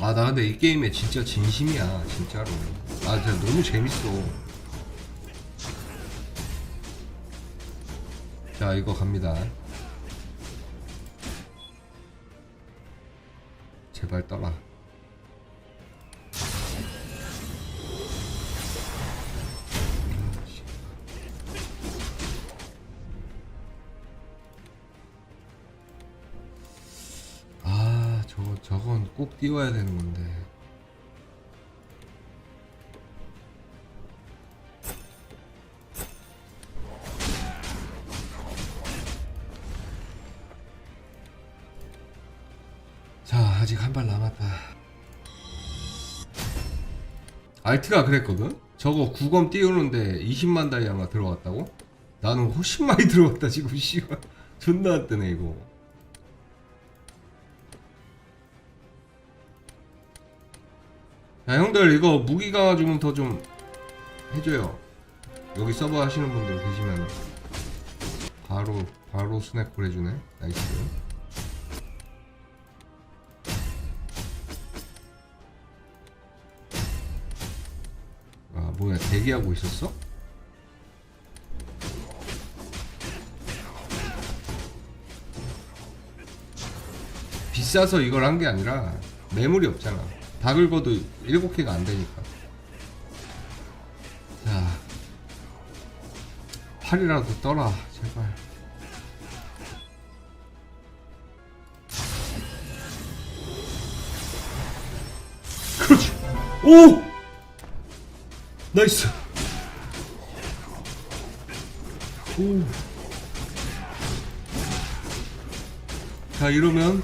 아나 근데 이 게임에 진짜 진심이야 진짜로. 아 진짜 너무 재밌어. 자 이거 갑니다. 제발 떠라 띄워야 되는 건데. 자 아직 한 발 남았다. 알트가 그랬거든? 저거 9검 띄우는데 20만 다이아가 들어갔다고? 나는 훨씬 많이 들어갔다 지금 씨발. 존나 안 뜨네 이거 야 형들 이거 무기 강화 좀더 좀 해줘요. 여기 서버 하시는 분들 계시면 바로 바로 스냅콜 해주네. 나이스. 아 뭐야 대기하고 있었어? 비싸서 이걸 한 게 아니라 매물이 없잖아 다 긁어도 7개가 안 되니까. 자 팔이라도 떠라 제발. 그렇지. 오! 나이스. 오. 자 이러면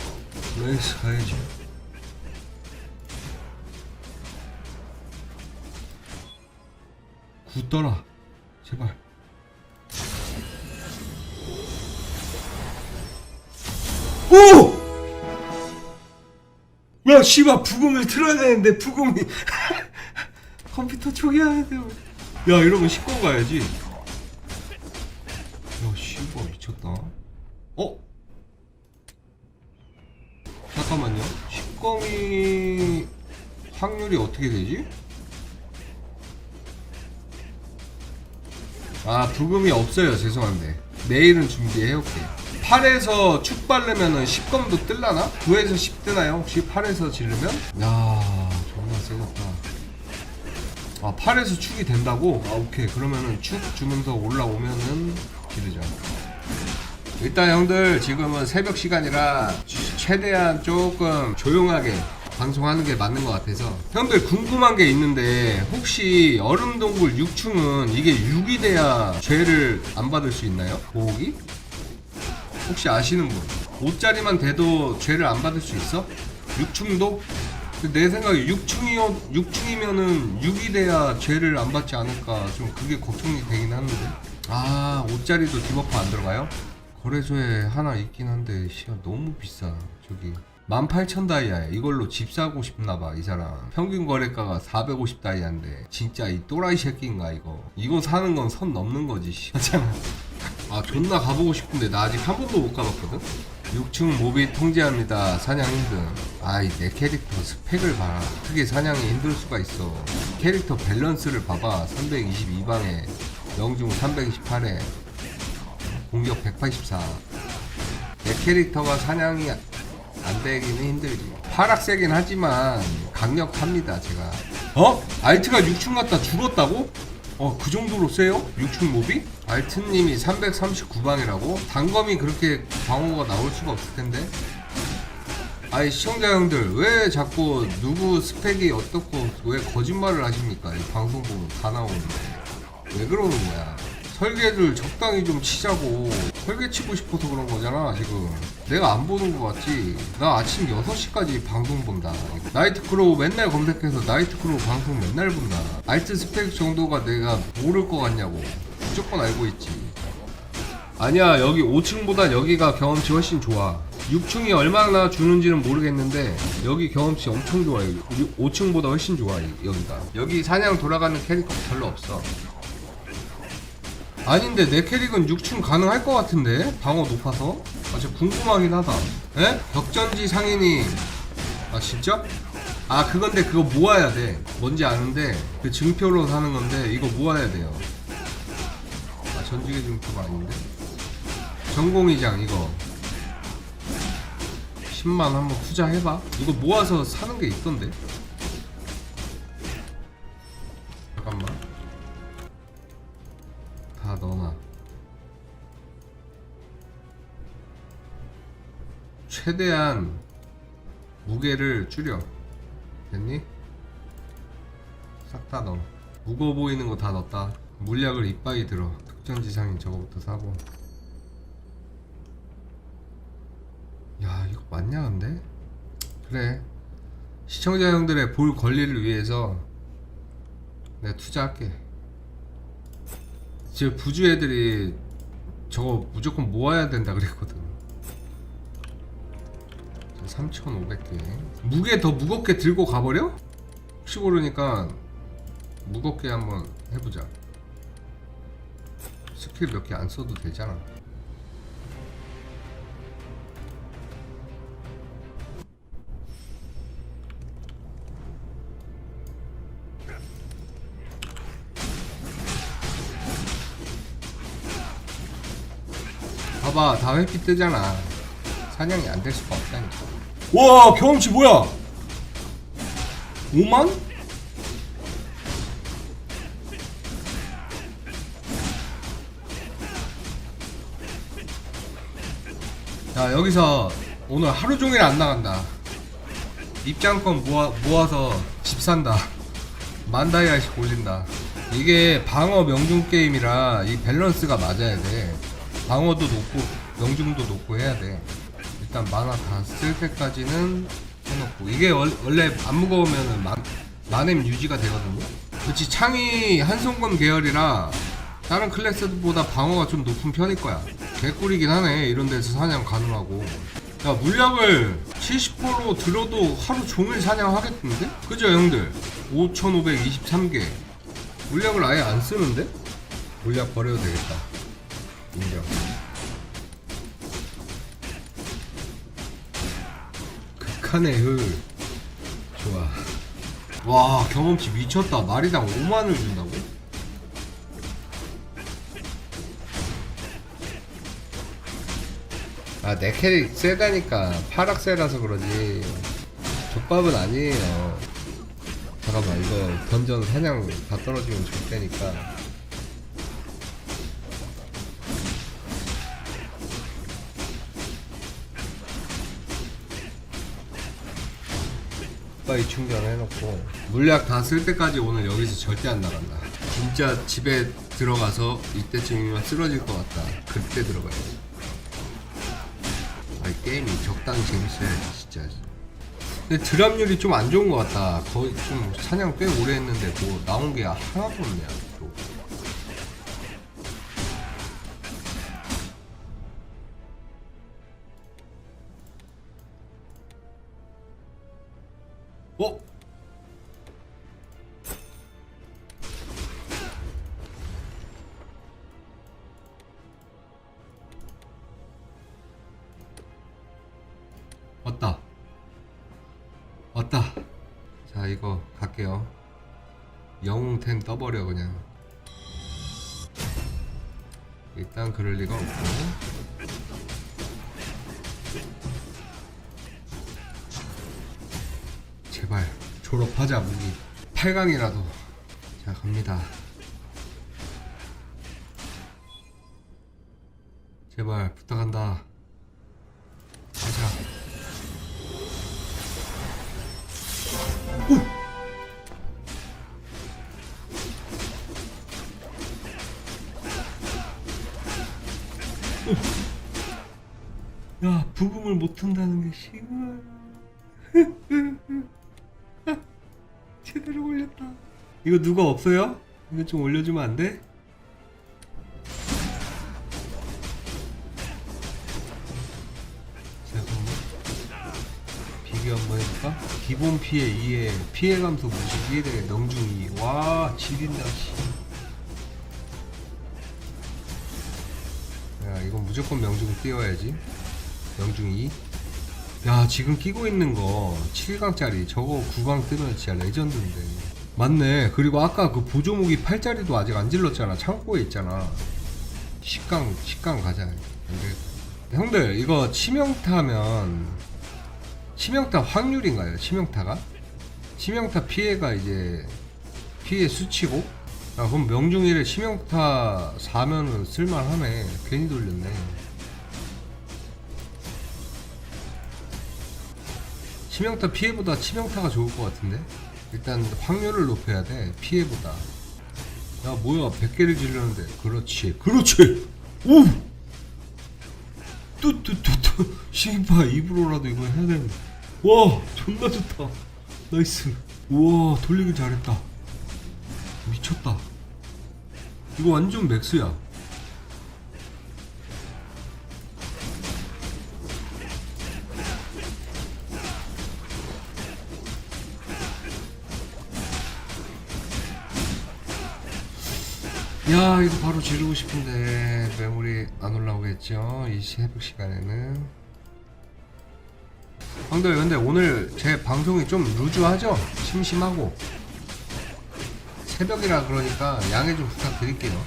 나이스 가야지 굳더라. 제발. 오! 야 씨발 부금을 틀어야 되는데 부금이. 컴퓨터 초기화해야 야 이러면 10권 가야지. 야 씨발 미쳤다. 어? 잠깐만요. 10검이 확률이 어떻게 되지? 아 부금이 없어요 죄송한데 내일은 준비해올게요 8에서 축 바르면은 10검도 뜰라나? 9에서 10 뜨나요? 혹시 8에서 지르면? 야 존나 세졌다 아 8에서 축이 된다고? 아 오케이 그러면은 축 주면서 올라오면은 지르자 일단 형들 지금은 새벽 시간이라 최대한 조금 조용하게 방송하는 게 맞는 것 같아서 형들 궁금한 게 있는데 혹시 얼음동굴 6층은 이게 6이 돼야 죄를 안 받을 수 있나요? 보호기? 혹시 아시는 분 5짜리만 돼도 죄를 안 받을 수 있어? 6층도? 내 생각에 6층이요 6층이면은 6이 돼야 죄를 안 받지 않을까 좀 그게 걱정이 되긴 하는데 아 5짜리도 디버프 안 들어가요? 거래소에 하나 있긴 한데 시간 너무 비싸 저기 18,000 다이아에 이걸로 집 사고 싶나봐 이 사람. 평균 거래가가 450 다이아인데 진짜 이 또라이 새끼인가 이거. 이거 사는 건 선 넘는 거지 아 존나 가보고 싶은데 나 아직 한 번도 못 가봤거든? 6층 몹이 통제합니다 사냥 힘든 아이 내 캐릭터 스펙을 봐라 크게 사냥이 힘들 수가 있어. 캐릭터 밸런스를 봐봐 322방에. 영중 328에. 공격 184. 내 캐릭터가 사냥이 안 되기는 힘들지. 파락세긴 하지만 강력합니다, 제가. 어? 알트가 6층 갔다 죽었다고? 어, 그 정도로 세요? 6층 몹이? 알트님이 339방이라고? 단검이 그렇게 방어가 나올 수가 없을 텐데? 아이, 시청자 형들, 왜 자꾸 누구 스펙이 어떻고, 왜 거짓말을 하십니까? 이 방송 보면 다 나오는데. 왜 그러는 거야? 설계를 적당히 좀 치자고 설계 치고 싶어서 그런 거잖아 지금. 내가 안 보는 거 같지? 나 아침 6시까지 방송 본다. 나이트 크로우 맨날 검색해서 나이트 크로우 방송 맨날 본다. 알트 스펙 정도가 내가 모를 거 같냐고. 무조건 알고 있지. 아니야 여기 5층보다 여기가 경험치 훨씬 좋아. 6층이 얼마나 주는지는 모르겠는데 여기 경험치 엄청 좋아요 5층보다 훨씬 좋아 여기가. 여기 사냥 돌아가는 캐릭터 별로 없어 아닌데 내 캐릭은 6층 가능할 것 같은데? 방어 높아서? 아 진짜 궁금하긴 하다. 에? 격전지 상인이. 아 진짜? 아 그건데 그거 모아야 돼. 뭔지 아는데 그 증표로 사는 건데 이거 모아야 돼요. 아 전지계 증표가 아닌데? 전공의장 이거. 10만 한번 투자해봐. 이거 모아서 사는 게 있던데 최대한 무게를 줄여. 됐니? 싹 다 넣어. 무거워 보이는 거 다 넣었다. 물약을 이빠이 들어. 특전지상인 저거부터 사고. 야 이거 맞냐 근데? 그래. 시청자 형들의 볼 권리를 위해서 내가 투자할게. 지금 부주 애들이 저거 무조건 모아야 된다 그랬거든 3,500개. 무게 더 무겁게 들고 가버려? 혹시 모르니까 무겁게 한번 해보자. 스킬 몇 개 안 써도 되잖아. 봐봐 다 회피 뜨잖아. 사냥이 안 될 수가 없다니까 와 경험치 뭐야? 5만? 야 여기서 오늘 하루 종일 안 나간다. 입장권 모아, 모아서 집 산다. 만 다이아씩 올린다. 이게 방어 명중 게임이라 이 밸런스가 맞아야 돼. 방어도 높고 명중도 높고 해야 돼 일단 만화 다 쓸 때까지는 해놓고. 이게 월- 원래 안 무거우면은 만, 만엠 유지가 되거든요. 그렇지 창이 한송검 계열이라 다른 클래스보다 방어가 좀 높은 편일 거야. 개꿀이긴 하네 이런 데서 사냥 가능하고. 야 물약을 70%로 들어도 하루 종일 사냥하겠는데? 그죠 형들? 5523개. 물약을 아예 안 쓰는데? 물약 버려도 되겠다. 인정 극한의 효율 좋아. 와 경험치 미쳤다. 마리당 5만을 준다고? 아 내 캐릭 세다니까. 파락세라서 그러지. 족밥은 아니에요. 잠깐만 이거 던전 사냥 다 떨어지면 좋다니까 빨리 충전해놓고 물약 다 쓸 때까지 오늘 여기서 절대 안 나간다. 진짜 집에 들어가서 이때쯤이면 쓰러질 것 같다. 그때 들어가야지 아, 이 게임이 적당히 재밌어야지 진짜. 근데 드랍률이 좀 안 좋은 것 같다. 거의 좀 사냥 꽤 오래 했는데 뭐 나온 게 하나도 없네 아직 왔다. 자, 이거 갈게요. 영웅템 떠버려, 그냥. 일단 그럴 리가 없고. 제발, 졸업하자, 무기. 8강이라도. 자, 갑니다. 제발, 부탁한다. 야 부금을 못 튼다는 게 시간 제대로 올렸다 이거 누가 없어요? 이거 좀 올려주면 안 돼? 잠깐만 비교 한번 해볼까? 기본 피해 2에 피해 감소 무시 피해 명중 2 와 지린다 씨 이건 무조건 명중 띄워야지 명중이. 야 지금 끼고 있는 거 7강짜리 저거 9강 뜨면 진짜 레전드인데. 맞네. 그리고 아까 그 보조무기 8짜리도 아직 안 질렀잖아. 창고에 있잖아. 10강 10강 가자. 안 되겠다. 형들 이거 치명타면 치명타 확률인가요? 치명타가? 치명타 피해가 이제 피해 수치고? 아 그럼 명중일에 치명타 4면은 쓸만하네. 괜히 돌렸네 치명타 피해보다 치명타가 좋을 것 같은데? 일단 확률을 높여야 돼 피해보다. 야 뭐야 100개를 질렀는데. 그렇지 그렇지! 오! 뚜뚜뚜뚜 시바 입으로라도 이거 해야 되는데. 와 존나 좋다. 나이스. 우와 돌리기 잘했다. 미쳤다. 이거 완전 맥스야 야 이거 바로 지르고 싶은데 메모리 안 올라오겠죠? 이 새벽 시간에는. 형들 근데 오늘 제 방송이 좀 루즈하죠? 심심하고. 새벽이라 그러니까 양해 좀 부탁드릴게요.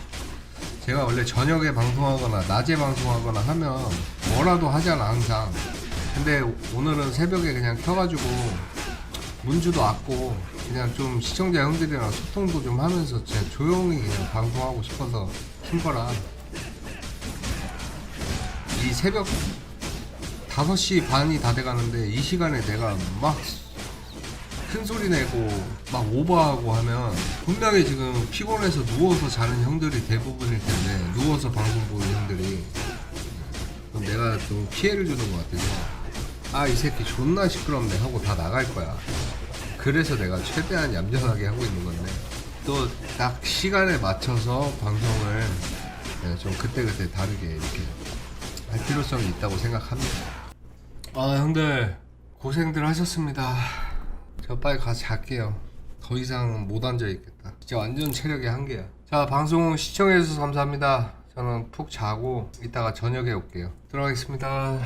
제가 원래 저녁에 방송하거나 낮에 방송하거나 하면 뭐라도 하잖아 항상. 근데 오늘은 새벽에 그냥 켜가지고 문주도 왔고 그냥 좀 시청자 형들이랑 소통도 좀 하면서 제가 조용히 그냥 방송하고 싶어서 킨 거라. 이 새벽 5시 반이 다 돼가는데 이 시간에 내가 막 큰 소리 내고 막 오버하고 하면 분명히 지금 피곤해서 누워서 자는 형들이 대부분일 텐데 누워서 방송 보는 형들이. 내가 좀 피해를 주는 것 같아서 아 이 새끼 존나 시끄럽네 하고 다 나갈 거야 그래서 내가 최대한 얌전하게 하고 있는 건데 또 딱 시간에 맞춰서 방송을 네, 좀 그때그때 다르게 이렇게 할 필요성이 있다고 생각합니다. 아 형들 고생들 하셨습니다. 저 빨리 가서 잘게요. 더 이상 못 앉아 있겠다. 진짜 완전 체력의 한계야. 자 방송 시청해주셔서 감사합니다. 저는 푹 자고 이따가 저녁에 올게요. 들어가겠습니다